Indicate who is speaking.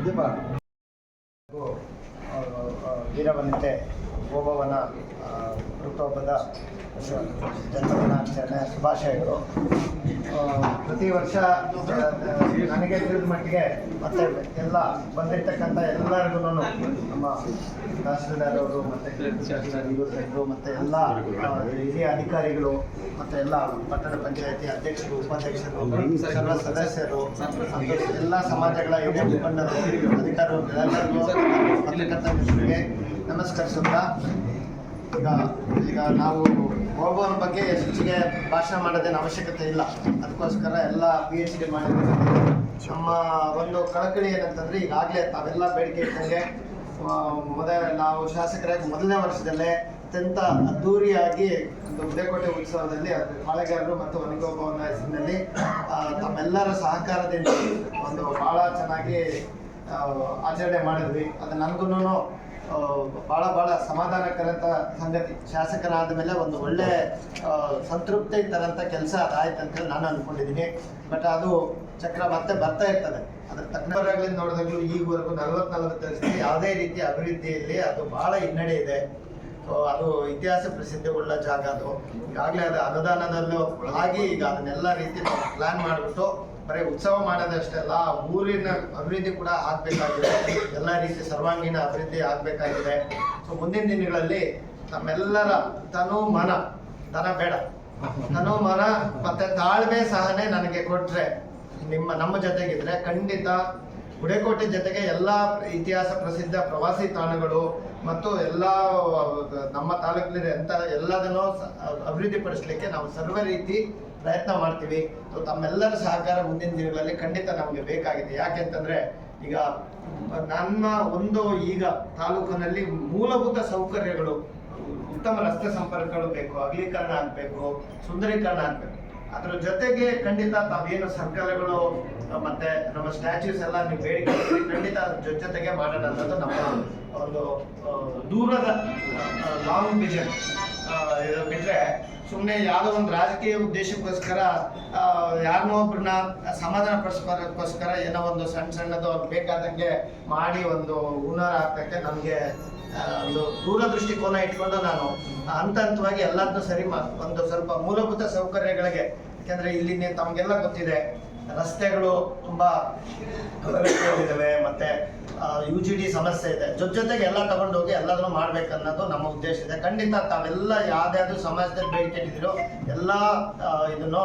Speaker 1: ಇದಪ್ಪ
Speaker 2: ವೀರವನಿತೆ ಓಬವ್ವನ ಆ, ಹುಟ್ಟುಹಬ್ಬದ ಜನ್ಮದಿನಾಚರಣೆ ಶುಭಾಶಯಗಳು. ಪ್ರತಿ ವರ್ಷ ನನಗೆ ತಿಳಿದ ಮಟ್ಟಿಗೆ ಮತ್ತೆ ಎಲ್ಲ ಬಂದಿರ್ತಕ್ಕಂಥ ಎಲ್ಲರಿಗೂ ನಮ್ಮ ತಹಸೀಲ್ದಾರ್ ಅವರು ಮತ್ತೆ ಇವರು ಮತ್ತೆ ಎಲ್ಲ ಹಿರಿಯ ಅಧಿಕಾರಿಗಳು ಮತ್ತೆ ಎಲ್ಲ ಪಟ್ಟಣ ಪಂಚಾಯತಿ ಅಧ್ಯಕ್ಷರು, ಉಪಾಧ್ಯಕ್ಷರು, ಸರ್ವ ಸದಸ್ಯರು ಎಲ್ಲ ಸಮಾಜಗಳ ಮುಖಂಡರು, ಅಧಿಕಾರಿಗಳು ನಮಸ್ಕರಿಸುತ್ತಾ ಈಗ ಈಗ ನಾವು ಓಬವ್ವನ ಬಗ್ಗೆ ಹೆಚ್ಚಿಗೆ ಭಾಷಣ ಮಾಡೋದೇನು ಅವಶ್ಯಕತೆ ಇಲ್ಲ. ಅದಕ್ಕೋಸ್ಕರ ಎಲ್ಲ ಪಿ ಎಚ್ ಡಿ ನಮ್ಮ ಒಂದು ಕಳಕಳಿ ಏನಂತಂದ್ರೆ ಈಗಾಗಲೇ ತಾವೆಲ್ಲ ಬೇಡಿಕೆ ಇಟ್ಟಂಗೆ ಮೊದಲ ನಾವು ಶಾಸಕರಾಗಿ ಮೊದಲನೇ ವರ್ಷದಲ್ಲೇ ಅತ್ಯಂತ ಅದ್ದೂರಿಯಾಗಿ ಒಂದು ಉದಯಕೋಟೆ ಉತ್ಸವದಲ್ಲಿ ಪಾಳೆಗಾರರು ಮತ್ತು ವನಗೋಭವನ ಹೆಸರಿನಲ್ಲಿ ತಮ್ಮೆಲ್ಲರ ಸಹಕಾರದಿಂದ ಒಂದು ಬಹಳ ಚೆನ್ನಾಗಿ ಆಚರಣೆ ಮಾಡಿದ್ವಿ. ಅದು ನನಗೂ ಭಾಳ ಭಾಳ ಸಮಾಧಾನಕರಂತ ಸಂಗತಿ. ಶಾಸಕರಾದ ಮೇಲೆ ಒಂದು ಒಳ್ಳೆ ಸಂತೃಪ್ತಿ ತರಂತ ಕೆಲಸ ಆಯ್ತು ಅಂತ ನಾನು ಅನ್ಕೊಂಡಿದ್ದೀನಿ. ಬಟ್ ಅದು ಚಕ್ರ ಮತ್ತೆ ಬರ್ತಾ ಇರ್ತದೆ. ಅದ್ರ ತಕ್ಕನಾಗ್ಲಿಂದ ನೋಡಿದಾಗಲೂ ಈಗವರೆಗೂ ನಲವತ್ತ್ ನಲವತ್ತು ವರ್ಷದಲ್ಲಿ ಯಾವುದೇ ರೀತಿಯ ಅಭಿವೃದ್ಧಿಯಲ್ಲಿ ಅದು ಬಹಳ ಹಿನ್ನಡೆ ಇದೆ. ಅದು ಇತಿಹಾಸ ಪ್ರಸಿದ್ಧಿಗೊಳ್ಳ ಜಾಗ ಅದು. ಈಗಾಗಲೇ ಅದು ಅನುದಾನದಲ್ಲೂ ಆಗಿ ಈಗ ಅದನ್ನೆಲ್ಲ ರೀತಿ ಪ್ಲಾನ್ ಮಾಡಿಬಿಟ್ಟು ಬರೀ ಉತ್ಸವ ಮಾಡೋದಷ್ಟೇ ಅಲ್ಲ, ಊರಿನ ಅಭಿವೃದ್ಧಿ ಕೂಡ ಆಗ್ಬೇಕಾಗಿದೆ. ಎಲ್ಲ ರೀತಿ ಸರ್ವಾಂಗೀಣ ಅಭಿವೃದ್ಧಿ ಆಗ್ಬೇಕಾಗಿದೆ. ಸೊ ಮುಂದಿನ ದಿನಗಳಲ್ಲಿ ತಮ್ಮೆಲ್ಲರ ತನು ಮನ, ತನ ಬೇಡ. ತನು ಮನ, ಮತ್ತೆ ತಾಳ್ಮೆ ಸಹನೆ ನನಗೆ ಕೊಟ್ರೆ ನಿಮ್ಮ, ನಮ್ಮ ಜೊತೆಗಿದ್ರೆ ಖಂಡಿತ ಗುಡೇಕೋಟೆ ಜೊತೆಗೆ ಎಲ್ಲ ಇತಿಹಾಸ ಪ್ರಸಿದ್ಧ ಪ್ರವಾಸಿ ತಾಣಗಳು ಮತ್ತು ಎಲ್ಲ, ನಮ್ಮ ತಾಲೂಕಿನಲ್ಲಿ ಎಂತ ಎಲ್ಲದನ್ನು ಅಭಿವೃದ್ಧಿಪಡಿಸಲಿಕ್ಕೆ ನಾವು ಸರ್ವ ರೀತಿ ಪ್ರಯತ್ನ ಮಾಡ್ತೀವಿ. ತಮ್ಮೆಲ್ಲರ ಸಹಕಾರ ಮುಂದಿನ ದಿನಗಳಲ್ಲಿ ಖಂಡಿತ ನಮಗೆ ಬೇಕಾಗಿದೆ. ಯಾಕೆಂತಂದ್ರೆ ಈಗ ನನ್ನ ಒಂದು ಈಗ ತಾಲೂಕಿನಲ್ಲಿ ಮೂಲಭೂತ ಸೌಕರ್ಯಗಳು, ಉತ್ತಮ ರಸ್ತೆ ಸಂಪರ್ಕಗಳು ಬೇಕು, ಅಗಲೀಕರಣ ಆಗಬೇಕು, ಸುಂದರೀಕರಣ ಆಗಬೇಕು. ಅದ್ರ ಜೊತೆಗೆ ಖಂಡಿತ ತಾವೇನು ಸರ್ಕಲ್ಗಳು ಮತ್ತೆ ನಮ್ಮ ಸ್ಟ್ಯಾಚ್ಯೂಸ್ ಎಲ್ಲ ನೀವು ಬೇಡಿಕೆ ಖಂಡಿತ ಜೊತೆಗೆ ಮಾಡೋಣ ಅನ್ನೋದು ನಮ್ಮ ಒಂದು ದೂರದ ಲಾಂಗ್ ವಿಷನ್ ಬಿಟ್ರೆ ಸುಮ್ಮನೆ ಯಾವುದೋ ಒಂದು ರಾಜಕೀಯ ಉದ್ದೇಶಕ್ಕೋಸ್ಕರ ಯಾರನ್ನೋ ಒಬ್ಬರನ್ನ ಸಮಾಧಾನ ಪಡಿಸ್ಕೋಸ್ಕರ ಏನೋ ಒಂದು ಸಣ್ಣ ಸಣ್ಣದು ಅವ್ರಿಗೆ ಬೇಕಾದಂಗೆ ಮಾಡಿ ಒಂದು ಹುನರ್ ಹಾಕಕ್ಕೆ ನಮಗೆ ಒಂದು ದೂರದೃಷ್ಟಿಕೋನ ಇಟ್ಕೊಂಡು ನಾನು ಹಂತ ಹಂತವಾಗಿ ಎಲ್ಲದನ್ನೂ ಸರಿ ಒಂದು ಸ್ವಲ್ಪ ಮೂಲಭೂತ ಸೌಕರ್ಯಗಳಿಗೆ, ಯಾಕೆಂದರೆ ಇಲ್ಲಿ ತಮಗೆಲ್ಲ ಗೊತ್ತಿದೆ ರಸ್ತೆಗಳು ತುಂಬಾ ಇದಾವೆ ಮತ್ತೆ ಯು ಜಿ ಡಿ ಸಮಸ್ಯೆ ಇದೆ. ಜೊತೆ ಜೊತೆಗೆ ಎಲ್ಲ ತಗೊಂಡೋಗಿ ಎಲ್ಲದನ್ನು ಮಾಡ್ಬೇಕನ್ನೋದು ನಮ್ಮ ಉದ್ದೇಶ ಇದೆ. ಖಂಡಿತ ತಾವೆಲ್ಲ ಯಾವ್ದಾದ್ರು ಸಮಾಜದಲ್ಲಿ ಬೇಡಿಕೆ ಇಟ್ಟಿದ್ದೀರೋ ಎಲ್ಲ ಇದನ್ನು